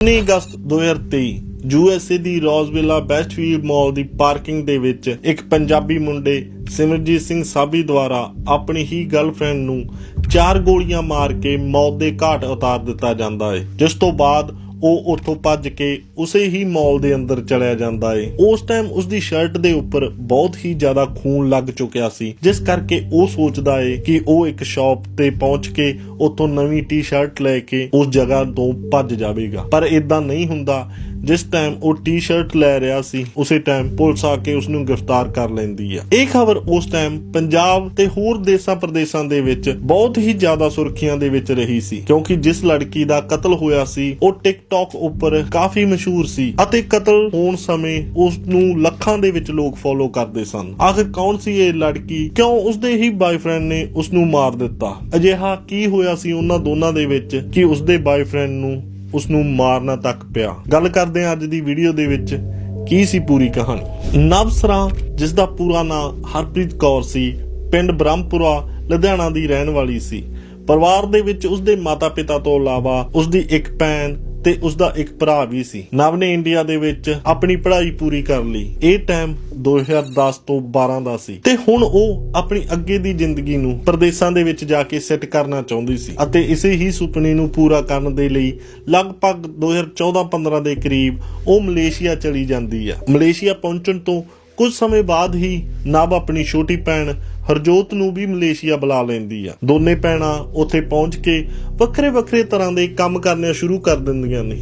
19 ਅਗਸਤ 2023 USA ਦੀ ਰੋਜ਼ਵਿਲਾ ਬੈਸਟਫੀਲਡ ਮਾਲ ਦੀ parking ਦੇ ਵਿੱਚ ਇੱਕ ਪੰਜਾਬੀ ਮੁੰਡੇ ਸਿਮਰਜੀਤ ਸਿੰਘ ਸਾਬੀ ਦੁਆਰਾ ਆਪਣੀ ਹੀ ਗਰਲਫ੍ਰੈਂਡ ਨੂੰ ਚਾਰ ਗੋਲੀਆਂ ਮਾਰ ਕੇ ਮੌਤ ਦੇ ਘਾਟ ਉਤਾਰ ਦਿੱਤਾ ਜਾਂਦਾ ਹੈ। ਜਿਸ ਤੋਂ ਬਾਅਦ ਉਹ ਉੱਥੋਂ ਭੱਜ ਕੇ ਉਸੇ ਹੀ ਮਾਲ ਦੇ ਅੰਦਰ ਚਲਿਆ ਜਾਂਦਾ ਏ। ਉਸ ਟਾਈਮ ਉਸ ਦੀ ਸ਼ਰਟ ਦੇ ਉੱਪਰ ਬਹੁਤ ਹੀ ਜ਼ਿਆਦਾ ਖੂਨ ਲੱਗ ਚੁੱਕਿਆ ਸੀ, ਜਿਸ ਕਰਕੇ ਉਹ ਸੋਚਦਾ ਏ ਕਿ ਉਹ ਇੱਕ ਸ਼ਾਪ ਤੇ ਪਹੁੰਚ ਕੇ ਉੱਥੋਂ ਨਵੀਂ ਟੀ-ਸ਼ਰਟ ਲੈ ਕੇ ਉਸ ਜਗ੍ਹਾ ਤੋਂ ਭੱਜ ਜਾਵੇਗਾ। ਪਰ ਇਦਾਂ ਨਹੀਂ ਹੁੰਦਾ। ਜਿਸ ਟਾਈਮ ਉਹ ਟੀ-ਸ਼ਰਟ ਲੈ ਰਿਹਾ ਸੀ, ਉਸੇ ਟਾਈਮ ਪੁਲਿਸ ਆ ਕੇ ਉਸ ਨੂੰ ਗ੍ਰਿਫਤਾਰ ਕਰ ਲੈਂਦੀ ਆ। ਇਹ ਖਬਰ ਉਸ ਟਾਈਮ ਪੰਜਾਬ ਤੇ ਹੋਰ ਦੇਸ਼ਾਂ ਪ੍ਰਦੇਸ਼ਾਂ ਦੇ ਵਿੱਚ ਬਹੁਤ ਹੀ ਜ਼ਿਆਦਾ ਸੁਰਖੀਆਂ ਦੇ ਵਿੱਚ ਰਹੀ ਸੀ। ਕਿਉਂਕਿ ਜਿਸ ਲੜਕੀ ਦਾ ਕਤਲ ਹੋਇਆ ਸੀ, ਉਹ ਟਿਕਟੌਕ ਉੱਪਰ ਕਾਫੀ ਮਸ਼ਹੂਰ ਸੀ ਅਤੇ ਕਤਲ ਹੋਣ ਸਮੇਂ ਉਸ ਨੂੰ ਲੱਖਾਂ ਦੇ ਵਿੱਚ ਲੋਕ ਫੋਲੋ ਕਰਦੇ ਸਨ। ਆਖਿਰ ਕੌਣ ਸੀ ਇਹ ਲੜਕੀ? ਕਿਉਂ ਉਸਦੇ ਹੀ ਬਾয়ਫ੍ਰੈਂਡ ਨੇ ਉਸ ਨੂੰ ਮਾਰ ਦਿੱਤਾ? ਅਜਿਹਾ ਕੀ ਹੋਇਆ ਸੀ ਉਹਨਾਂ ਦੋਨਾਂ ਦੇ ਵਿੱਚ ਕਿ ਉਸਦੇ ਬਾয়ਫ੍ਰੈਂਡ ਨੂੰ ਉਸ ਨੂੰ ਮਾਰਨਾ ਤੱਕ ਪਿਆ। ਗੱਲ ਕਰਦੇ ਹਾਂ ਅੱਜ ਦੀ ਵੀਡੀਓ ਦੇ ਵਿੱਚ ਕੀ ਸੀ ਪੂਰੀ ਕਹਾਣੀ। ਨਵਸਰਾ, ਜਿਸ ਦਾ ਪੂਰਾ ਨਾਮ ਹਰਪ੍ਰੀਤ ਕੌਰ ਸੀ, ਪਿੰਡ ਬ੍ਰਹਮਪੁਰਾ, ਲੁਧਿਆਣਾ ਦੀ ਰਹਿਣ ਵਾਲੀ ਸੀ। ਪਰਿਵਾਰ ਦੇ ਵਿੱਚ ਉਸਦੇ ਮਾਤਾ-ਪਿਤਾ ਤੋਂ ਇਲਾਵਾ ਉਸਦੀ ਇੱਕ ਭੈਣ ਤੇ ਉਸਦਾ ਇੱਕ ਭਰਾ ਵੀ ਸੀ। ਨਵ ਨੇ ਇੰਡੀਆ ਦੇ ਵਿੱਚ ਆਪਣੀ ਪੜ੍ਹਾਈ ਪੂਰੀ ਕਰ ਲਈ ਇਹ ਟਾਈਮ 2010 ਤੋਂ 12 ਦਾ ਸੀ। ਤੇ ਹੁਣ ਉਹ ਆਪਣੀ ਅੱਗੇ ਦੀ ਜ਼ਿੰਦਗੀ ਨੂੰ ਪ੍ਰਦੇਸ਼ਾਂ ਦੇ ਵਿੱਚ ਜਾ ਕੇ ਸੈੱਟ ਕਰਨਾ ਚਾਹੁੰਦੀ ਸੀ ਅਤੇ ਇਸੇ ਹੀ ਸੁਪਨੇ ਨੂੰ ਪੂਰਾ ਕਰਨ ਦੇ ਲਈ ਲਗਭਗ 2014-15 ਦੇ ਕਰੀਬ ਉਹ ਮਲੇਸ਼ੀਆ ਚਲੀ ਜਾਂਦੀ ਆ। ਮਲੇਸ਼ੀਆ ਪਹੁੰਚਣ ਤੋਂ ਕੁਝ ਸਮੇਂ ਬਾਅਦ ਹੀ ਨਵ ਆਪਣੀ ਛੋਟੀ ਭੈਣ ਹਰਜੋਤ ਨੂੰ ਵੀ ਮਲੇਸ਼ੀਆ ਬੁਲਾ ਲੈਂਦੀ ਆ। ਦੋਨੇ ਭੈਣਾਂ ਉੱਥੇ ਪਹੁੰਚ ਕੇ ਵੱਖਰੇ ਵੱਖਰੇ ਤਰ੍ਹਾਂ ਦੇ ਕੰਮ ਕਰਨੇ ਸ਼ੁਰੂ ਕਰ ਦਿੰਦੀਆਂ ਨੇ।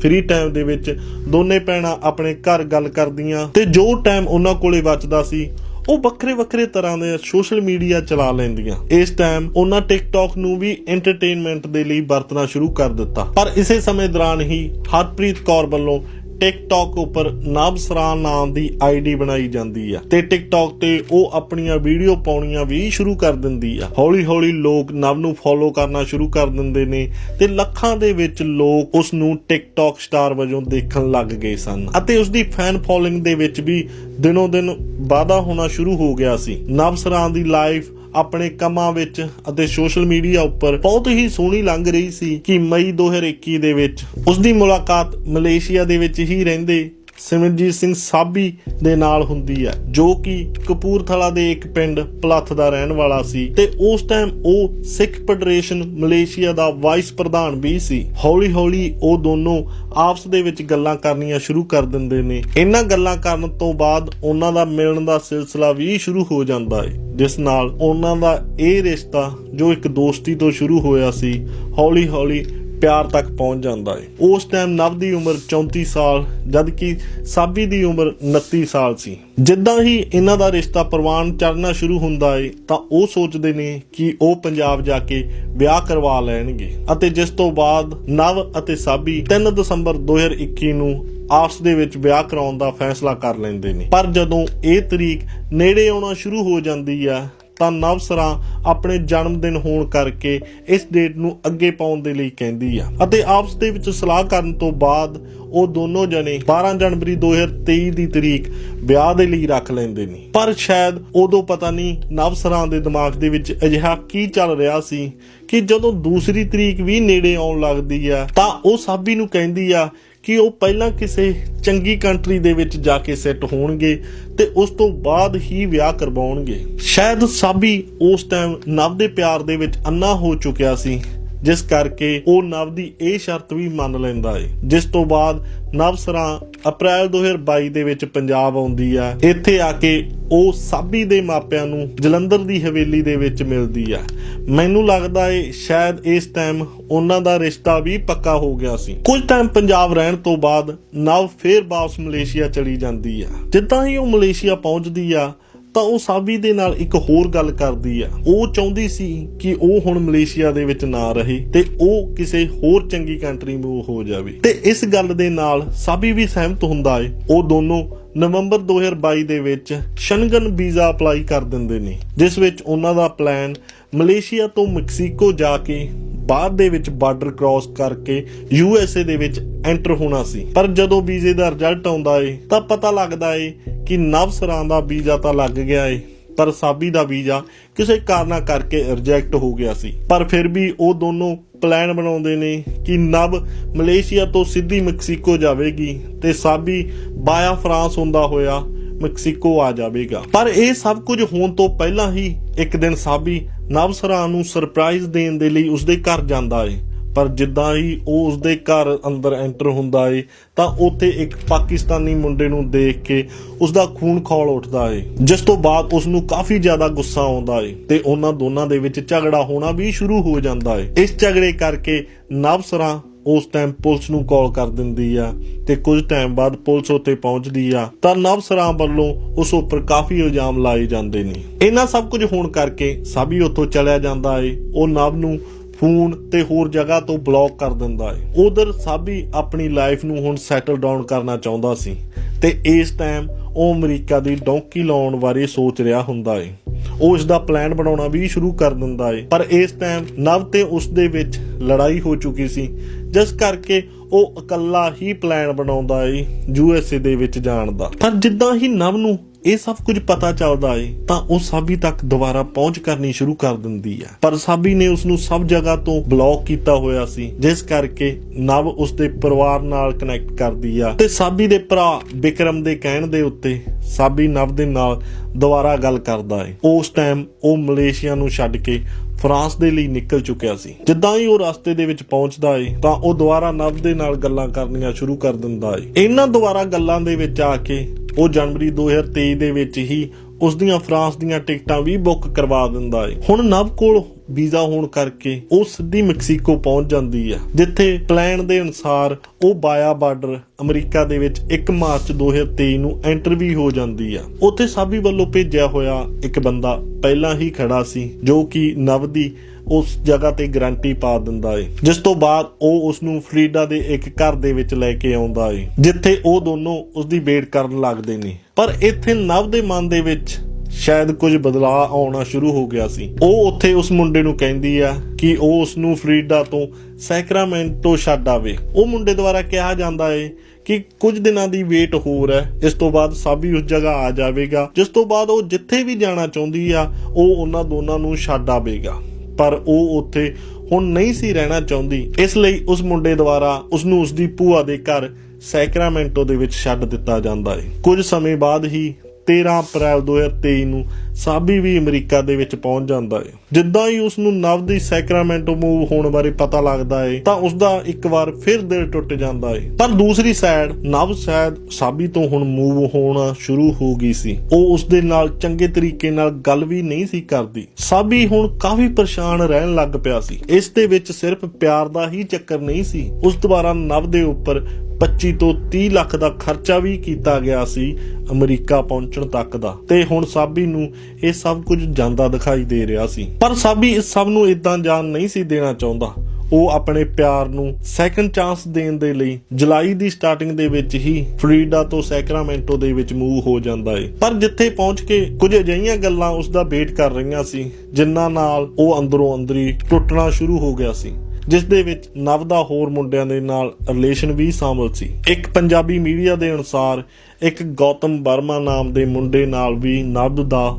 ਫ੍ਰੀ ਟਾਈਮ ਦੇ ਵਿੱਚ ਦੋਨੇ ਭੈਣਾਂ ਆਪਣੇ ਘਰ ਗੱਲ ਕਰਦੀਆਂ ਤੇ ਜੋ ਟਾਈਮ ਉਹਨਾਂ ਕੋਲੇ ਬਚਦਾ ਸੀ, ਉਹ ਵੱਖਰੇ ਵੱਖਰੇ ਤਰ੍ਹਾਂ ਦੇ ਸੋਸ਼ਲ ਮੀਡੀਆ ਚਲਾ ਲੈਂਦੀਆਂ। ਇਸ ਟਾਈਮ ਉਹਨਾਂ ਟਿਕਟੌਕ ਨੂੰ ਵੀ ਐਂਟਰਟੇਨਮੈਂਟ ਦੇ ਲਈ ਵਰਤਣਾ ਸ਼ੁਰੂ ਕਰ ਦਿੱਤਾ। ਪਰ ਇਸੇ ਸਮੇਂ ਦੌਰਾਨ ਹੀ ਹਰਪ੍ਰੀਤ ਕੌਰ ਵੱਲੋਂ ਟਿਕਟੌਕ ਉੱਪਰ ਨਵਸਰਾ ਨਾਮ ਦੀ ਆਈਡੀ ਬਣਾਈ ਜਾਂਦੀ ਆ। ਤੇ ਟਿਕਟੌਕ ਤੇ ਉਹ ਆਪਣੀਆਂ ਵੀਡੀਓ ਪਾਉਣੀਆਂ ਵੀ ਸ਼ੁਰੂ ਕਰ ਦਿੰਦੀ ਆ। ਹੌਲੀ ਹੌਲੀ ਲੋਕ ਨਵ ਨੂੰ ਫੋਲੋ ਕਰਨਾ ਸ਼ੁਰੂ ਕਰ ਦਿੰਦੇ ਨੇ ਤੇ ਲੱਖਾਂ ਦੇ ਵਿੱਚ ਲੋਕ ਉਸ ਨੂੰ ਟਿਕਟੌਕ ਸਟਾਰ ਵਜੋਂ ਦੇਖਣ ਲੱਗ ਗਏ ਸਨ। ਅਤੇ ਉਸ ਦੀ ਫੈਨ ਫੋਲੋਇੰਗ ਦੇ ਵਿੱਚ ਵੀ ਦਿਨੋਂ ਦਿਨ ਵਾਧਾ ਹੋਣਾ ਸ਼ੁਰੂ ਹੋ ਗਿਆ ਸੀ। ਨਵਸਰਾਂ ਦੀ ਲਾਈਫ ਆਪਣੇ ਕੰਮਾਂ ਵਿੱਚ ਅਤੇ ਸੋਸ਼ਲ ਮੀਡੀਆ ਉੱਪਰ ਬਹੁਤ ਹੀ ਸੋਹਣੀ ਲੰਘ ਰਹੀ ਸੀ ਕਿ ਮਈ 2021 ਦੇ ਵਿੱਚ ਉਸ ਦੀ ਮੁਲਾਕਾਤ ਮਲੇਸ਼ੀਆ ਦੇ ਵਿੱਚ ਹੀ ਰਹਿੰਦੇ ਸਿਮਰਜੀਤ ਸਿੰਘ ਸਾਬੀ ਦੇ ਨਾਲ ਹੁੰਦੀ ਹੈ, ਜੋ ਕਿ ਕਪੂਰਥਲਾ ਦੇ ਇੱਕ ਪਿੰਡ ਪਲੱਥ ਦਾ ਰਹਿਣ ਵਾਲਾ ਸੀ ਤੇ ਉਸ ਟਾਈਮ ਉਹ ਸਿੱਖ ਫੈਡਰੇਸ਼ਨ ਮਲੇਸ਼ੀਆ ਦਾ ਵਾਈਸ ਪ੍ਰਧਾਨ ਵੀ ਸੀ। ਹੌਲੀ ਹੌਲੀ ਉਹ ਦੋਨੋਂ ਆਪਸ ਦੇ ਵਿੱਚ ਗੱਲਾਂ ਕਰਨੀਆਂ ਸ਼ੁਰੂ ਕਰ ਦਿੰਦੇ ਨੇ। ਇਹਨਾਂ ਗੱਲਾਂ ਕਰਨ ਤੋਂ ਬਾਅਦ ਉਹਨਾਂ ਦਾ ਮਿਲਣ ਦਾ ਸਿਲਸਿਲਾ ਵੀ ਸ਼ੁਰੂ ਹੋ ਜਾਂਦਾ ਹੈ ਜਿਸ ਨਾਲ ਉਹਨਾਂ ਦਾ ਇਹ ਰਿਸ਼ਤਾ, ਜੋ ਇੱਕ ਦੋਸਤੀ ਤੋਂ ਸ਼ੁਰੂ ਹੋਇਆ ਸੀ, ਹੌਲੀ ਹੌਲੀ ਪਿਆਰ ਤੱਕ ਪਹੁੰਚ ਜਾਂਦਾ ਹੈ ਉਸ ਟਾਈਮ ਨਵ ਦੀ ਉਮਰ 34 ਸਾਲ ਜਦ ਕਿ ਸਾਬੀ ਦੀ ਉਮਰ 29 ਸਾਲ ਸੀ। ਜਿੱਦਾਂ ਹੀ ਇਹਨਾਂ ਦਾ ਰਿਸ਼ਤਾ ਪ੍ਰਵਾਨ ਚੜਨਾ ਸ਼ੁਰੂ ਹੁੰਦਾ ਹੈ ਤਾਂ ਉਹ ਸੋਚਦੇ ਨੇ ਕਿ ਉਹ ਪੰਜਾਬ ਜਾ ਕੇ ਵਿਆਹ ਕਰਵਾ ਲੈਣਗੇ। ਅਤੇ ਜਿਸ ਤੋਂ ਬਾਅਦ ਨਵ ਅਤੇ ਸਾਬੀ 3 ਦਸੰਬਰ 2021 ਨੂੰ ਆਪਸ ਦੇ ਵਿੱਚ ਵਿਆਹ ਕਰਾਉਣ ਦਾ ਫੈਸਲਾ ਕਰ ਲੈਂਦੇ ਨੇ। ਪਰ ਜਦੋਂ ਇਹ ਤਰੀਕ ਨੇੜੇ ਆਉਣਾ ਸ਼ੁਰੂ ਹੋ ਜਾਂਦੀ ਆ ਤਾਂ ਨਵਸਰਾ ਆਪਣੇ ਜਨਮ ਦਿਨ ਹੋਣ ਕਰਕੇ ਇਸ ਡੇਟ ਨੂੰ ਅੱਗੇ ਪਾਉਣ ਦੇ ਲਈ ਕਹਿੰਦੀ ਆ। ਅਤੇ ਆਪਸ ਦੇ ਵਿੱਚ ਸਲਾਹ ਕਰਨ ਤੋਂ ਬਾਅਦ ਉਹ ਦੋਨੋਂ ਜਣੇ 12 ਜਨਵਰੀ 2023 ਦੀ ਤਰੀਕ ਵਿਆਹ ਦੇ ਲਈ ਰੱਖ ਲੈਂਦੇ ਨੇ। ਪਰ ਸ਼ਾਇਦ ਉਦੋਂ ਪਤਾ ਨਹੀਂ ਨਵਸਰਾਂ ਦੇ ਦਿਮਾਗ ਦੇ ਵਿੱਚ ਅਜਿਹਾ ਕੀ ਚੱਲ ਰਿਹਾ ਸੀ ਕਿ ਜਦੋਂ ਦੂਸਰੀ ਤਰੀਕ ਵੀ ਨੇੜੇ ਆਉਣ ਲੱਗਦੀ ਆ, ਤਾਂ ਉਹ ਸਾਬੀ ਨੂੰ ਕਹਿੰਦੀ ਆ ਕਿ ਉਹ ਪਹਿਲਾਂ ਕਿਸੇ ਚੰਗੀ ਕੰਟਰੀ ਦੇ ਵਿੱਚ ਜਾ ਕੇ ਸੈੱਟ ਹੋਣਗੇ ਤੇ ਉਸ ਤੋਂ ਬਾਅਦ ਹੀ ਵਿਆਹ ਕਰਵਾਉਣਗੇ। ਸ਼ਾਇਦ ਸਾਬੀ ਉਸ ਟਾਈਮ ਨਵ ਦੇ ਪਿਆਰ ਦੇ ਵਿੱਚ ਅੰਨਾ ਹੋ ਚੁੱਕਿਆ ਸੀ, ਜਿਸ ਕਰਕੇ ਉਹ ਨਵ ਦੀ ਇਹ ਸ਼ਰਤ ਵੀ ਮੰਨ ਲੈਂਦਾ ਏ। ਜਿਸ ਤੋਂ ਬਾਅਦ ਨਵਸਰਾ ਅਪ੍ਰੈਲ 2022 ਦੇ ਵਿੱਚ ਪੰਜਾਬ ਆਉਂਦੀ ਆ, ਇੱਥੇ ਆ ਕੇ ਉਹ ਸਾਬੀ ਦੇ ਮਾਪਿਆਂ ਨੂੰ ਜਲੰਧਰ ਦੀ ਹਵੇਲੀ ਦੇ ਵਿੱਚ ਮਿਲਦੀ ਆ। ਮੈਨੂੰ ਲੱਗਦਾ ਏ ਸ਼ਾਇਦ ਇਸ ਟਾਈਮ ਉਹਨਾਂ ਦਾ ਰਿਸ਼ਤਾ ਵੀ ਪੱਕਾ ਹੋ ਗਿਆ ਸੀ। ਕੁਝ ਟਾਈਮ ਪੰਜਾਬ ਰਹਿਣ ਤੋਂ ਬਾਅਦ ਨਵ ਫੇਰ ਵਾਪਸ ਮਲੇਸ਼ੀਆ ਚਲੀ ਜਾਂਦੀ ਆ। ਜਿੱਦਾਂ ਹੀ ਉਹ ਮਲੇਸ਼ੀਆ ਪਹੁੰਚਦੀ ਆ, ਤਾਂ ਉਹ ਸਾਬੀ ਦੇ ਨਾਲ ਇੱਕ ਹੋਰ ਗੱਲ ਕਰਦੀ ਆ। ਉਹ ਚਾਹੁੰਦੀ ਸੀ ਕਿ ਉਹ ਹੁਣ ਮਲੇਸ਼ੀਆ ਦੇ ਵਿੱਚ ਨਾ ਰਹੇ ਤੇ ਉਹ ਕਿਸੇ ਹੋਰ ਚੰਗੀ ਕੰਟਰੀ ਮੂਵ ਹੋ ਜਾਵੇ। ਤੇ ਇਸ ਗੱਲ ਦੇ ਨਾਲ ਸਾਬੀ ਵੀ ਸਹਿਮਤ ਹੁੰਦਾ ਏ, ਉਹ ਦੋਨੋਂ ਨਵੰਬਰ 2022 ਦੇ ਵਿੱਚ ਸ਼ਨਗਨ ਵੀਜ਼ਾ ਅਪਲਾਈ ਕਰ ਦਿੰਦੇ ਨੇ, ਜਿਸ ਵਿੱਚ ਉਹਨਾਂ ਦਾ ਪਲਾਨ ਮਲੇਸ਼ੀਆ ਤੋਂ ਮੈਕਸੀਕੋ ਜਾ ਕੇ ਬਾਅਦ ਦੇ ਵਿੱਚ ਬਾਰਡਰ ਕ੍ਰਾਸ ਕਰਕੇ ਯੂ ਐਸ ਏ ਦੇ ਵਿੱਚ ਐਂਟਰ ਹੋਣਾ ਸੀ। ਪਰ ਜਦੋਂ ਵੀਜ਼ੇ ਦਾ ਰਿਜ਼ਲਟ ਆਉਂਦਾ ਏ, ਤਾਂ ਪਤਾ ਲੱਗਦਾ ਏ ਕਿ ਨਵ ਨਵਸਰਾਂ ਦਾ ਵੀਜ਼ਾ ਤਾਂ ਲੱਗ ਗਿਆ ਏ, ਪਰ ਸਾਬੀ ਦਾ ਵੀਜ਼ਾ ਕਿਸੇ ਕਾਰਨਾ ਕਰਕੇ ਰਿਜੈਕਟ ਹੋ ਗਿਆ ਸੀ। ਪਰ ਫਿਰ ਵੀ ਉਹ ਦੋਨੋਂ ਪਲਾਨ ਬਣਾਉਂਦੇ ਨੇ ਕਿ ਨਵ ਮਲੇਸ਼ੀਆ ਤੋਂ ਸਿੱਧੀ ਮੈਕਸੀਕੋ ਜਾਵੇਗੀ ਤੇ ਸਾਬੀ ਬਾਇਆ ਫਰਾਂਸ ਹੁੰਦਾ ਹੋਇਆ ਮੈਕਸੀਕੋ ਆ ਜਾਵੇਗਾ। ਪਰ ਇਹ ਸਭ ਕੁਝ ਹੋਣ ਤੋਂ ਪਹਿਲਾਂ ਹੀ ਇੱਕ ਦਿਨ ਸਾਬੀ ਨਵਸਰਾ ਨੂੰ ਸਰਪ੍ਰਾਈਜ਼ ਦੇਣ ਦੇ ਲਈ ਉਸਦੇ ਘਰ ਜਾਂਦਾ ਏ। ਪਰ ਜਿੱਦਾਂ ਹੀ ਉਹ ਉਸਦੇ ਘਰ ਅੰਦਰ ਐਂਟਰ ਹੁੰਦਾ ਏ, ਤਾਂ ਉੱਥੇ ਇੱਕ ਪਾਕਿਸਤਾਨੀ ਮੁੰਡੇ ਨੂੰ ਦੇਖ ਕੇ ਉਸਦਾ ਖੂਨ ਖੌਲ ਉੱਠਦਾ ਏ। ਜਿਸ ਤੋਂ ਬਾਅਦ ਉਸ ਨੂੰ ਕਾਫੀ ਜ਼ਿਆਦਾ ਗੁੱਸਾ ਆਉਂਦਾ ਏ ਤੇ ਉਹਨਾਂ ਦੋਨਾਂ ਦੇ ਵਿੱਚ ਝਗੜਾ ਹੋਣਾ ਵੀ ਸ਼ੁਰੂ ਹੋ ਜਾਂਦਾ ਏ। ਇਸ ਝਗੜੇ ਕਰਕੇ ਨਵਸਰਾ ਉਸ ਟਾਈਮ ਪੁਲਿਸ ਨੂੰ ਕਾਲ ਕਰ ਦਿੰਦੀ ਆ ਤੇ ਕੁਝ ਟਾਈਮ ਬਾਅਦ ਪੁਲਿਸ ਉੱਤੇ ਪਹੁੰਚਦੀ ਆ, ਤਾਂ ਨਵਸਰਾ ਵੱਲੋਂ ਉਸ ਉੱਪਰ ਕਾਫੀ ਇਲਜ਼ਾਮ ਲਾਏ ਜਾਂਦੇ ਨੇ। ਇਹਨਾਂ ਸਭ ਕੁਝ ਹੋਣ ਕਰਕੇ ਸਾਬੀ ਉੱਥੋਂ ਚਲਿਆ ਜਾਂਦਾ ਏ। ਉਹ ਨਵ ਨੂੰ ਫੋਨ ਤੇ ਹੋਰ ਜਗ੍ਹਾ ਤੋਂ ਬਲੌਕ ਕਰ ਦਿੰਦਾ ਏ। ਉਧਰ ਸਾਬੀ ਆਪਣੀ ਲਾਈਫ ਨੂੰ ਹੁਣ ਸੈਟਲ ਡਾਊਨ ਕਰਨਾ ਚਾਹੁੰਦਾ ਸੀ ਤੇ ਇਸ ਟਾਈਮ ਉਹ ਅਮਰੀਕਾ ਦੀ ਡੌਂਕੀ ਲਾਉਣ ਬਾਰੇ ਸੋਚ ਰਿਹਾ ਹੁੰਦਾ ਏ। ਉਹ ਇਸ ਦਾ ਪਲਾਨ ਬਣਾਉਣਾ ਵੀ ਸ਼ੁਰੂ ਕਰ ਦਿੰਦਾ ਏ। ਪਰ ਇਸ ਟਾਈਮ ਨਵ ਤੇ ਉਸ ਦੇ ਵਿੱਚ ਲੜਾਈ ਹੋ ਚੁੱਕੀ ਸੀ। ਜਿਸ ਕਰਕੇ ਉਹ ਇਕੱਲਾ ਹੀ ਪਲਾਨ ਬਣਾਉਂਦਾ ਏ ਯੂਐਸਏ ਦੇ ਵਿੱਚ ਜਾਣ ਦਾ। ਪਰ ਜਿੱਦਾਂ ਹੀ ਨਵ ਨੂੰ ਇਹ ਸਭ ਕੁਝ ਪਤਾ ਚੱਲਦਾ ਏ, ਤਾਂ ਉਹ ਸਾਬੀ ਤੱਕ ਦੁਬਾਰਾ ਪਹੁੰਚ ਕਰਨੀ ਸ਼ੁਰੂ ਕਰ ਦਿੰਦੀ ਆ। ਪਰ ਸਾਬੀ ਨੇ ਉਸ ਨੂੰ ਸਭ ਜਗ੍ਹਾ ਤੋਂ ਬਲੌਕ ਕੀਤਾ ਹੋਇਆ ਸੀ, ਜਿਸ ਕਰਕੇ ਨਵ ਉਸ ਦੇ ਪਰਿਵਾਰ ਨਾਲ ਕਨੈਕਟ ਕਰਦੀ ਆ। ਤੇ ਸਾਬੀ ਦੇ ਭਰਾ ਵਿਕਰਮ ਦੇ ਕਹਿਣ ਦੇ ਉੱਤੇ ਸਾਬੀ ਨਵ ਦੇ ਨਾਲ ਦੁਬਾਰਾ ਗੱਲ ਕਰਦਾ ਏ। ਉਸ ਟਾਈਮ ਉਹ ਮਲੇਸ਼ੀਆ ਨੂੰ ਛੱਡ ਕੇ ਫਰਾਂਸ ਦੇ ਲਈ ਨਿਕਲ ਚੁੱਕਿਆ ਸੀ। ਜਿੱਦਾਂ ਹੀ ਉਹ ਰਸਤੇ ਦੇ ਵਿੱਚ ਪਹੁੰਚਦਾ ਏ, ਤਾਂ ਉਹ ਦੁਬਾਰਾ ਨਵ ਦੇ ਨਾਲ ਗੱਲਾਂ ਕਰਨੀਆਂ ਸ਼ੁਰੂ ਕਰ ਦਿੰਦਾ ਏ। ਇਹਨਾਂ ਦੁਬਾਰਾ ਗੱਲਾਂ ਦੇ ਵਿੱਚ ਆ ਕੇ ਉਹ ਜਨਵਰੀ 2023 ਦੇ ਵਿੱਚ ਹੀ ਉਸ ਦੀਆਂ ਫਰਾਂਸ ਦੀਆਂ ਟਿਕਟਾਂ ਵੀ ਬੁੱਕ ਕਰਵਾ ਦਿੰਦਾ ਏ। ਹੁਣ ਨਵ ਕੋਲ ਵੀਜ਼ਾ ਹੋਣ ਕਰਕੇ ਉਹ ਸਿੱਧੀ ਮੈਕਸੀਕੋ ਪਹੁੰਚ ਜਾਂਦੀ ਆ, ਜਿੱਥੇ ਪਲਾਨ ਦੇ ਅਨੁਸਾਰ ਉਹ ਬਾਇਆ ਬਾਰਡਰ ਅਮਰੀਕਾ ਦੇ ਵਿੱਚ 1 ਮਾਰਚ 2023 ਨੂੰ ਐਂਟਰ ਵੀ ਹੋ ਜਾਂਦੀ ਆ। ਉੱਥੇ ਸਾਬੀ ਵੱਲੋਂ ਭੇਜਿਆ ਹੋਇਆ ਇੱਕ ਬੰਦਾ ਪਹਿਲਾਂ ਹੀ ਖੜਾ ਸੀ, ਜੋ ਕਿ ਨਵ ਦੀ ਉਸ ਜਗ੍ਹਾ ਤੇ ਗਾਰੰਟੀ ਪਾ ਦਿੰਦਾ ਏ, ਜਿਸ ਤੋਂ ਬਾਅਦ ਉਹ ਉਸ ਨੂੰ ਫਰੀਡਾ ਦੇ ਇੱਕ ਘਰ ਦੇ ਵਿੱਚ ਲੈ ਕੇ ਆਉਂਦਾ ਏ, ਜਿੱਥੇ ਉਹ ਦੋਨੋਂ ਉਸ ਦੀ ਵੇਟ ਕਰਨ ਲੱਗਦੇ ਨੇ। ਪਰ ਇੱਥੇ ਨਵ ਦੇ ਮਨ ਦੇ ਵਿੱਚ ਸ਼ਾਇਦ ਕੁਝ ਬਦਲਾਅ ਆਉਣਾ ਸ਼ੁਰੂ ਹੋ ਗਿਆ ਸੀ। ਉਹ ਉੱਥੇ ਉਸ ਮੁੰਡੇ ਨੂੰ ਕਹਿੰਦੀ ਆ ਕਿ ਉਹ ਉਸ ਨੂੰ ਫਰੀਡਾ ਤੋਂ ਸੈਕਰਾਮੈਂਟੋ ਛੱਡ ਆਵੇ। ਉਹ ਮੁੰਡੇ ਦੁਆਰਾ ਕਿਹਾ ਜਾਂਦਾ ਏ ਕਿ ਕੁਝ ਦਿਨਾਂ ਦੀ ਵੇਟ ਹੋਰ ਹੈ। ਇਸ ਤੋਂ ਬਾਅਦ ਸਾਬੀ ਉਸ ਜਗ੍ਹਾ ਆ ਜਾਵੇਗਾ। ਜਿਸ ਤੋਂ ਬਾਅਦ ਉਹ ਜਿੱਥੇ ਵੀ ਜਾਣਾ ਚਾਹੁੰਦੀ ਆ, ਉਹ ਉਹਨਾਂ ਦੋਨਾਂ ਨੂੰ ਛੱਡ ਆਵੇਗਾ। ਪਰ ਉਹ ਉੱਥੇ ਹੁਣ ਨਹੀਂ ਸੀ ਰਹਿਣਾ ਚਾਹੁੰਦੀ। ਇਸ ਲਈ ਉਸ ਮੁੰਡੇ ਦੁਆਰਾ ਉਸ ਨੂੰ ਉਸ ਦੀ ਭੂਆ ਦੇ ਘਰ ਸੈਕਰਾਮੈਂਟੋ ਦੇ ਵਿੱਚ ਛੱਡ ਦਿੱਤਾ ਜਾਂਦਾ ਹੈ ਕੁਝ ਸਮੇਂ ਬਾਅਦ ਹੀ 13 ਅਪ੍ਰੈਲ 2023 ਨੂੰ ਸਾਬੀ ਵੀ ਅਮਰੀਕਾ ਦੇ ਵਿੱਚ ਪਹੁੰਚ ਜਾਂਦਾ ਹੈ ਜਿੱਦਾਂ ਹੀ ਉਸ ਨੂੰ ਨਵ ਦੀ ਸੈਕਰਾਮੈਂਟੋ ਮੂਵ ਹੋਣ ਬਾਰੇ ਪਤਾ ਲੱਗਦਾ ਹੈ ਤਾਂ ਉਸ ਦਾ ਇੱਕ ਵਾਰ ਫਿਰ ਦਿਲ ਟੁੱਟ ਜਾਂਦਾ ਹੈ ਪਰ ਦੂਸਰੀ ਸਾਈਡ ਨਵ ਸ਼ਾਇਦ ਸਾਬੀ ਤੋਂ ਹੁਣ ਮੂਵ ਹੋਣਾ ਸ਼ੁਰੂ ਹੋ ਗਈ ਸੀ। ਉਹ ਉਸ ਦੇ ਨਾਲ ਚੰਗੇ ਤਰੀਕੇ ਨਾਲ ਗੱਲ ਵੀ ਨਹੀਂ ਸੀ ਕਰਦੀ। ਸਾਬੀ ਹੁਣ ਕਾਫੀ ਪਰੇਸ਼ਾਨ ਰਹਿਣ ਲੱਗ ਪਿਆ ਸੀ। ਇਸ ਦੇ ਵਿੱਚ ਸਿਰਫ ਪਿਆਰ ਦਾ ਹੀ ਚੱਕਰ ਨਹੀਂ ਸੀ। ਉਸ ਦੁਆਰਾ ਨਵ ਦੇ ਉੱਪਰ 25 ਤੋਂ 30 ਲੱਖ ਦਾ ਖਰਚਾ ਵੀ ਕੀਤਾ ਗਿਆ ਸੀ ਅਮਰੀਕਾ ਪਹੁੰਚਣ ਤੱਕ ਦਾ। ਤੇ ਹੁਣ ਸਾਬੀ ਨੂੰ ਇਹ ਸਭ ਕੁਝ ਜਾਂਦਾ ਦਿਖਾਈ ਦੇ ਰਿਹਾ ਸੀ। ਪਰ ਸਾਬੀ ਇਸ ਸਭ ਨੂੰ ਇਦਾਂ ਜਾਣ ਨਹੀਂ ਸੀ ਦੇਣਾ ਚਾਹੁੰਦਾ। ਉਹ ਆਪਣੇ ਪਿਆਰ ਨੂੰ ਸੈਕੰਡ ਚਾਂਸ ਦੇਣ ਦੇ ਲਈ ਜੁਲਾਈ ਦੀ ਸਟਾਰਟਿੰਗ ਦੇ ਵਿੱਚ ਹੀ ਫਲੋਰੀਡਾ ਤੋਂ ਸੈਕਰਾਮੈਂਟੋ ਦੇ ਵਿੱਚ ਮੂਵ ਹੋ ਜਾਂਦਾ ਏ। ਪਰ ਜਿੱਥੇ ਪਹੁੰਚ ਕੇ ਕੁਝ ਅਜਿਹੀਆਂ ਗੱਲਾਂ ਉਸ ਦਾ ਵੇਟ ਕਰ ਰਹੀਆਂ ਸੀ, ਜਿਨ੍ਹਾਂ ਨਾਲ ਉਹ ਅੰਦਰੋਂ ਅੰਦਰੀ ਟੁੱਟਣਾ ਸ਼ੁਰੂ ਹੋ ਗਿਆ ਸੀ। ਜਿਸ ਦੇ ਵਿੱਚ ਨਵ ਦਾ ਹੋਰ ਮੁੰਡਿਆਂ ਦੇ ਨਾਲ ਰਿਲੇਸ਼ਨ ਵੀ ਸ਼ਾਮਲ ਸੀ। ਇੱਕ ਪੰਜਾਬੀ ਮੀਡੀਆ ਦੇ ਅਨੁਸਾਰ, ਇੱਕ ਗੌਤਮ ਵਰਮਾ ਨਾਮ ਦੇ ਮੁੰਡੇ ਨਾਲ ਵੀ ਨਵ ਦਾ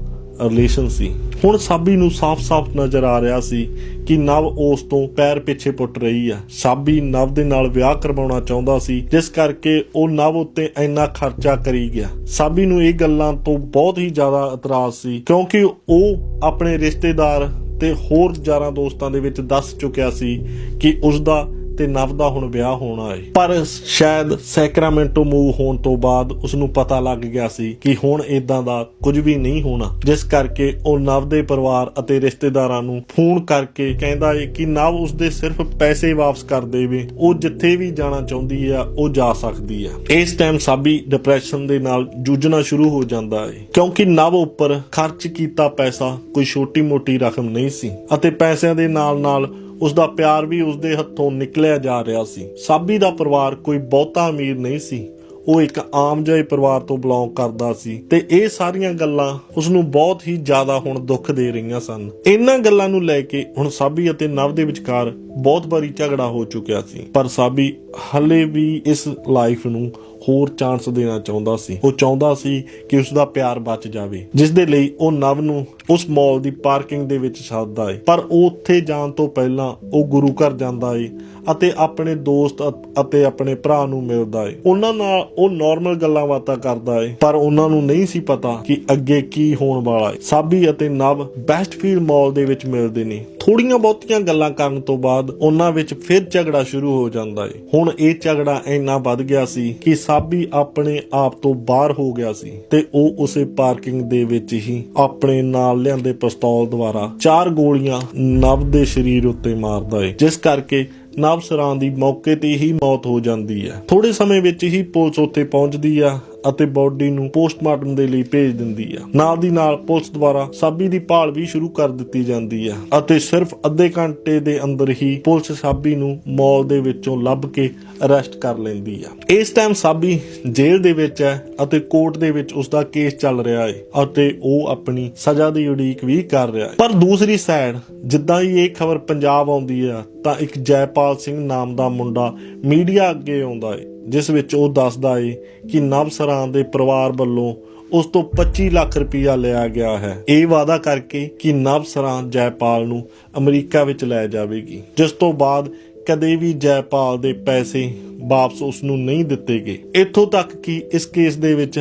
ਰਿਲੇਸ਼ਨ ਸੀ। ਹੁਣ ਸਾਬੀ ਨੂੰ ਸਾਫ਼-ਸਾਫ਼ ਨਜ਼ਰ ਆ ਰਿਹਾ ਸੀ ਕਿ ਨਵ ਉਸ ਤੋਂ ਪੈਰ ਪਿੱਛੇ ਪੁੱਟ ਰਹੀ ਆ। ਸਾਬੀ ਨਵ ਦੇ ਨਾਲ ਵਿਆਹ ਕਰਵਾਉਣਾ ਚਾਹੁੰਦਾ ਸੀ, ਜਿਸ ਕਰਕੇ ਉਹ ਨਵ ਉੱਤੇ ਇੰਨਾ ਖਰਚਾ ਕਰੀ ਗਿਆ। ਸਾਬੀ ਨੂੰ ਇਹ ਗੱਲਾਂ ਤੋਂ ਬਹੁਤ ਹੀ ਜ਼ਿਆਦਾ ਇਤਰਾਜ਼ ਸੀ, ਕਿਉਂਕਿ ਉਹ ਆਪਣੇ ਰਿਸ਼ਤੇਦਾਰ ਤੇ ਹੋਰ ਯਾਰਾਂ ਦੋਸਤਾਂ ਦੇ ਵਿੱਚ ਦੱਸ ਚੁੱਕਿਆ ਸੀ ਕਿ ਉਸ ਦਾ ਤੇ ਨਵ ਦਾ ਹੁਣ ਵਿਆਹ ਹੋਣਾ ਹੈ ਪਰ ਸ਼ਾਇਦ ਸੈਕਰਾਮੈਂਟੋ ਮੂਵ ਹੋਣ ਤੋਂ ਬਾਅਦ ਉਸ ਨੂੰ ਪਤਾ ਲੱਗ ਗਿਆ ਸੀ ਕਿ ਹੁਣ ਇਦਾਂ ਦਾ ਕੁਝ ਵੀ ਨਹੀਂ ਹੋਣਾ। ਜਿਸ ਕਰਕੇ ਉਹ ਨਵ ਦੇ ਪਰਿਵਾਰ ਅਤੇ ਰਿਸ਼ਤੇਦਾਰਾਂ ਨੂੰ ਫੋਨ ਕਰਕੇ ਕਹਿੰਦਾ ਹੈ ਕਿ ਨਵ ਉਸ ਦੇ ਸਿਰਫ ਪੈਸੇ ਵਾਪਸ ਕਰ ਦੇਵੇ। ਉਹ ਜਿੱਥੇ ਵੀ ਜਾਣਾ ਚਾਹੁੰਦੀ ਆ, ਉਹ ਜਾ ਸਕਦੀ ਆ। ਇਸ ਟਾਈਮ ਸਾਬੀ ਡਿਪਰੈਸ਼ਨ ਦੇ ਨਾਲ ਜੂਝਣਾ ਸ਼ੁਰੂ ਹੋ ਜਾਂਦਾ ਹੈ ਕਿਉਂਕਿ ਨਵ ਉੱਪਰ ਖਰਚ ਕੀਤਾ ਪੈਸਾ ਕੋਈ ਛੋਟੀ-ਮੋਟੀ ਰਕਮ ਨਹੀਂ ਸੀ। ਅਤੇ ਪੈਸਿਆਂ ਦੇ ਨਾਲ-ਨਾਲ ਉਸ ਦਾ ਪਿਆਰ ਵੀ ਉਸ ਦੇ ਹੱਥੋਂ ਨਿਕਲਿਆ ਜਾ ਰਿਹਾ ਸੀ। ਸਾਬੀ ਦਾ ਪਰਿਵਾਰ ਕੋਈ ਬਹੁਤਾ ਅਮੀਰ ਨਹੀਂ ਸੀ। ਉਹ ਇੱਕ ਆਮ ਜਿਹੇ ਪਰਿਵਾਰ ਤੋਂ ਬਿਲੋਂਗ ਕਰਦਾ ਸੀ ਤੇ ਇਹ ਸਾਰੀਆਂ ਗੱਲਾਂ ਉਸ ਨੂੰ ਬਹੁਤ ਹੀ ਜ਼ਿਆਦਾ ਹੁਣ ਦੁੱਖ ਦੇ ਰਹੀਆਂ ਸਨ। ਇਹਨਾਂ ਗੱਲਾਂ ਨੂੰ ਲੈ ਕੇ ਹੁਣ ਸਾਬੀ ਅਤੇ ਨਵ ਦੇ ਵਿਚਕਾਰ ਬਹੁਤ ਵਾਰੀ ਝਗੜਾ ਹੋ ਚੁੱਕਿਆ ਸੀ। ਪਰ ਸਾਬੀ ਹਲੇ ਵੀ ਇਸ ਲਾਈਫ ਨੂੰ ਹੋਰ ਚਾਂਸ ਦੇਣਾ ਚਾਹੁੰਦਾ ਸੀ। ਉਹ ਚਾਹੁੰਦਾ ਸੀ ਕਿ ਉਸ ਦਾ ਪਿਆਰ ਬਚ ਜਾਵੇ। ਜਿਸ ਦੇ ਲਈ ਉਹ ਨਵ ਨੂੰ ਉਸ ਮਾਲ ਦੀ ਪਾਰਕਿੰਗ ਦੇ ਵਿੱਚ ਛੱਡਦਾ ਏ। ਪਰ ਉਹ ਉੱਥੇ ਜਾਣ ਤੋਂ ਪਹਿਲਾਂ ਉਹ ਗੁਰੂ ਘਰ ਜਾਂਦਾ ਏ ਅਤੇ ਆਪਣੇ ਦੋਸਤ ਅਤੇ ਆਪਣੇ ਭਰਾ ਨੂੰ ਮਿਲਦਾ ਏ। ਉਹਨਾਂ ਨਾਲ ਉਹ ਨਾਰਮਲ ਗੱਲਾਂ ਬਾਤਾਂ ਕਰਦਾ ਏ, ਪਰ ਉਹਨਾਂ ਨੂੰ ਨਹੀਂ ਸੀ ਪਤਾ ਕਿ ਅੱਗੇ ਕੀ ਹੋਣ ਵਾਲਾ ਏ। ਸਾਬੀ ਅਤੇ ਨਵ ਬੈਸਟਫੀਲਡ ਮਾਲ ਦੇ ਵਿੱਚ ਮਿਲਦੇ ਨੇ। ਥੋੜੀਆਂ ਬਹੁਤੀਆਂ ਗੱਲਾਂ ਕਰਨ ਤੋਂ ਬਾਅਦ ਉਹਨਾਂ ਵਿੱਚ ਫਿਰ ਝਗੜਾ ਸ਼ੁਰੂ ਹੋ ਜਾਂਦਾ ਏ। ਹੁਣ ਇਹ ਝਗੜਾ ਇੰਨਾ ਵੱਧ ਗਿਆ ਸੀ ਕਿ ਸਾਬੀ ਆਪਣੇ ਆਪ ਤੋਂ ਬਾਹਰ ਹੋ ਗਿਆ ਸੀ ਤੇ ਉਹ ਉਸੇ ਪਾਰਕਿੰਗ ਦੇ ਵਿੱਚ ਹੀ ਆਪਣੇ ਨਾਲ ਲਿਆਂਦੇ ਪਿਸਤੌਲ ਦੁਆਰਾ ਚਾਰ ਗੋਲੀਆਂ ਨਵ ਦੇ ਸਰੀਰ ਉੱਤੇ ਮਾਰਦਾ ਏ। ਜਿਸ ਕਰਕੇ ਨਵ ਦੀ ਮੌਕੇ ਤੇ ਹੀ ਮੌਤ ਹੋ ਜਾਂਦੀ ਹੈ। ਥੋੜੇ ਸਮੇਂ ਵਿੱਚ ਹੀ ਪੁਲਿਸ ਉੱਥੇ ਪਹੁੰਚਦੀ ਆ ਅਤੇ ਬੋਡੀ ਨੂੰ ਪੋਸਟਮਾਰਟਮ ਦੇ ਲਈ ਭੇਜ ਦਿੰਦੀ ਆ ਨਾਲ ਦੀ ਨਾਲ ਪੁਲਿਸ ਦੁਆਰਾ ਸਾਬੀ ਦੀ ਭਾਲ ਵੀ ਸ਼ੁਰੂ ਕਰ ਦਿੱਤੀ ਜਾਂਦੀ ਆ ਅਤੇ ਸਿਰਫ ਅੱਧੇ ਘੰਟੇ ਦੇ ਅੰਦਰ ਹੀ ਪੁਲਿਸ ਸਾਬੀ ਨੂੰ ਮਾਲ ਦੇ ਵਿੱਚੋਂ ਲੱਭ ਕੇ ਅਰੈਸਟ ਕਰ ਲੈਂਦੀ ਆ ਇਸ ਟਾਈਮ ਸਾਬੀ ਜੇਲ੍ਹ ਦੇ ਵਿੱਚ ਹੈ ਅਤੇ ਕੋਰਟ ਦੇ ਵਿੱਚ ਉਸ ਦਾ ਕੇਸ ਚੱਲ ਰਿਹਾ ਹੈ ਅਤੇ ਉਹ ਆਪਣੀ ਸਜ਼ਾ ਦੀ ਉਡੀਕ ਵੀ ਕਰ ਰਿਹਾ ਹੈ। ਪਰ ਦੂਸਰੀ ਸਾਈਡ ਜਿੱਦਾਂ ਹੀ ਇਹ ਖਬਰ ਪੰਜਾਬ ਆਉਂਦੀ ਆ ਤਾਂ ਇੱਕ ਜੈਪਾਲ ਸਿੰਘ ਨਾਮ ਦਾ ਮੁੰਡਾ ਮੀਡੀਆ ਅੱਗੇ ਆਉਂਦਾ ਹੈ। ਜਿਸ ਵਿੱਚ ਉਹ ਦੱਸਦਾ ਏ ਕਿ ਨਵ ਸਰਾਂ ਦੇ ਪਰਿਵਾਰ ਵੱਲੋਂ ਉਸ ਤੋਂ 25 ਲੱਖ ਰੁਪਇਆ ਲਿਆ ਗਿਆ ਹੈ। ਇਹ ਵਾਅਦਾ ਕਰਕੇ ਕਿ ਨਵ ਸਰਾਂ ਜੈਪਾਲ ਨੂੰ ਅਮਰੀਕਾ ਵਿੱਚ ਲੈ ਜਾਵੇਗੀ, ਜਿਸ ਤੋਂ ਬਾਅਦ ਕਦੇ ਵੀ ਜੈਪਾਲ ਦੇ ਪੈਸੇ ਵਾਪਸ ਉਸ ਨੂੰ ਨਹੀਂ ਦਿੱਤੇ ਗਏ ਇੱਥੋਂ ਤੱਕ ਕਿ ਇਸ ਕੇਸ ਦੇ ਵਿੱਚ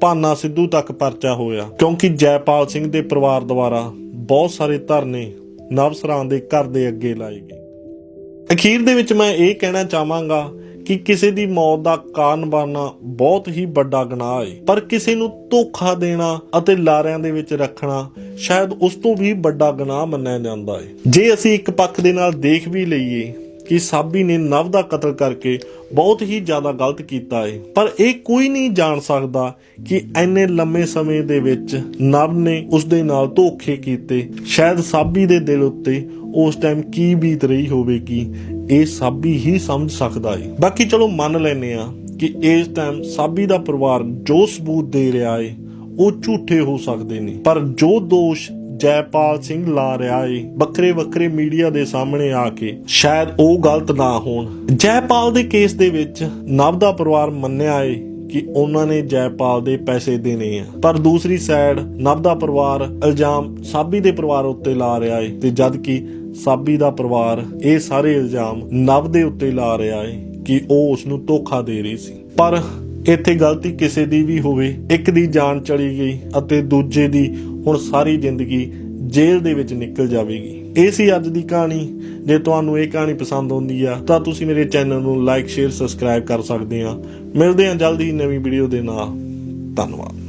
ਭਾਨਾ ਸਿੱਧੂ ਤੱਕ ਪਰਚਾ ਹੋਇਆ, ਕਿਉਂਕਿ ਜੈਪਾਲ ਸਿੰਘ ਦੇ ਪਰਿਵਾਰ ਦੁਆਰਾ ਬਹੁਤ ਸਾਰੇ ਧਰਨੇ ਨਵਸਰਾਂ ਦੇ ਘਰ ਦੇ ਅੱਗੇ ਲਾਏ ਗਏ। ਅਖੀਰ ਦੇ ਵਿੱਚ ਮੈਂ ਇਹ ਕਹਿਣਾ ਚਾਹਾਂਗਾ ਕਿ ਕਿਸੇ ਦੀ ਮੌਤ ਦਾ ਕਾਰਨ ਬਣਨਾ ਬਹੁਤ ਹੀ ਵੱਡਾ ਗੁਨਾਹ ਹੈ ਪਰ ਕਿਸੇ ਨੂੰ ਧੋਖਾ ਦੇਣਾ ਅਤੇ ਲਾਰਿਆਂ ਦੇ ਵਿੱਚ ਰੱਖਣਾ ਸ਼ਾਇਦ ਉਸ ਤੋਂ ਵੀ ਵੱਡਾ ਗੁਨਾਹ ਮੰਨਿਆ ਜਾਂਦਾ ਹੈ ਜੇ ਅਸੀਂ ਇੱਕ ਪੱਖ ਦੇ ਨਾਲ ਦੇਖ ਵੀ ਲਈਏ ਕਿ ਸਾਬੀ ਨੇ ਨਵ ਦਾ ਕਤਲ ਕਰਕੇ ਬਹੁਤ ਹੀ ਜ਼ਿਆਦਾ ਗਲਤ ਕੀਤਾ ਹੈ ਪਰ ਇਹ ਕੋਈ ਨਹੀਂ ਜਾਣ ਸਕਦਾ ਕਿ ਐਨੇ ਲੰਮੇ ਸਮੇਂ ਦੇ ਵਿੱਚ ਨਵ ਨੇ ਉਸ ਦੇ ਨਾਲ ਧੋਖੇ ਕੀਤੇ। ਸ਼ਾਇਦ ਸਾਬੀ ਦੇ ਦਿਲ ਉੱਤੇ ਉਸ ਟਾਈਮ ਕੀ ਬੀਤ ਰਹੀ ਹੋਵੇਗੀ, ਇਹ ਸਾਬੀ ਹੀ ਸਮਝ ਸਕਦਾ ਹੈ ਬਾਕੀ ਚਲੋ ਮੰਨ ਲੈਨੇ ਆ ਕਿ ਇਸ ਟਾਈਮ ਸਾਬੀ ਦਾ ਪਰਿਵਾਰ ਜੋ ਸਬੂਤ ਦੇ ਰਿਹਾ ਹੈ ਉਹ ਝੂਠੇ ਹੋ ਸਕਦੇ ਨੇ। ਪਰ ਜੋ ਦੋਸ਼ ਜੈਪਾਲ ਸਿੰਘ ਲਾ ਰਿਹਾ ਏ ਵੱਖਰੇ ਵੱਖਰੇ ਮੀਡੀਆ ਦੇ ਸਾਹਮਣੇ ਆ ਕੇ, ਸ਼ਾਇਦ ਉਹ ਗਲਤ ਨਾ ਹੋਣ। ਜੈਪਾਲ ਦੇ ਕੇਸ ਦੇ ਵਿੱਚ ਨਵ ਦਾ ਪਰਿਵਾਰ ਮੰਨਿਆ ਏ ਕਿ ਉਹਨਾਂ ਨੇ ਜੈਪਾਲ ਦੇ ਪੈਸੇ ਦੇਣੇ ਆ। ਪਰ ਦੂਸਰੀ ਸਾਈਡ ਨਵ ਦਾ ਪਰਿਵਾਰ ਇਲਜ਼ਾਮ ਸਾਬੀ ਦੇ ਪਰਿਵਾਰ ਉੱਤੇ ਲਾ ਰਿਹਾ ਏ ਤੇ ਜਦ ਕਿ ਸਾਬੀ ਦਾ ਪਰਿਵਾਰ ਇਹ ਸਾਰੇ ਇਲਜ਼ਾਮ ਨਵ ਦੇ ਉੱਤੇ ਲਾ ਰਿਹਾ ਹੈ ਕਿ ਉਹ ਉਸ ਨੂੰ ਧੋਖਾ ਦੇ ਰਹੀ ਸੀ। ਪਰ ਇੱਥੇ ਗਲਤੀ ਕਿਸੇ ਦੀ ਵੀ ਹੋਵੇ, ਇੱਕ ਦੀ ਜਾਨ ਚਲੀ ਗਈ ਅਤੇ ਦੂਜੇ ਦੀ ਹੁਣ ਸਾਰੀ ਜ਼ਿੰਦਗੀ ਜੇਲ੍ਹ ਦੇ ਵਿੱਚ ਨਿਕਲ ਜਾਵੇਗੀ। ਇਹ ਸੀ ਅੱਜ ਦੀ ਕਹਾਣੀ। ਜੇ ਤੁਹਾਨੂੰ ਇਹ ਕਹਾਣੀ ਪਸੰਦ ਆਉਂਦੀ ਆ, ਤਾਂ ਤੁਸੀਂ ਮੇਰੇ ਚੈਨਲ ਨੂੰ ਲਾਈਕ, ਸ਼ੇਅਰ, ਸਬਸਕ੍ਰਾਈਬ ਕਰ ਸਕਦੇ ਆ। ਮਿਲਦੇ ਹਾਂ ਜਲਦੀ ਨਵੀਂ ਵੀਡੀਓ ਦੇ ਨਾਲ। ਧੰਨਵਾਦ।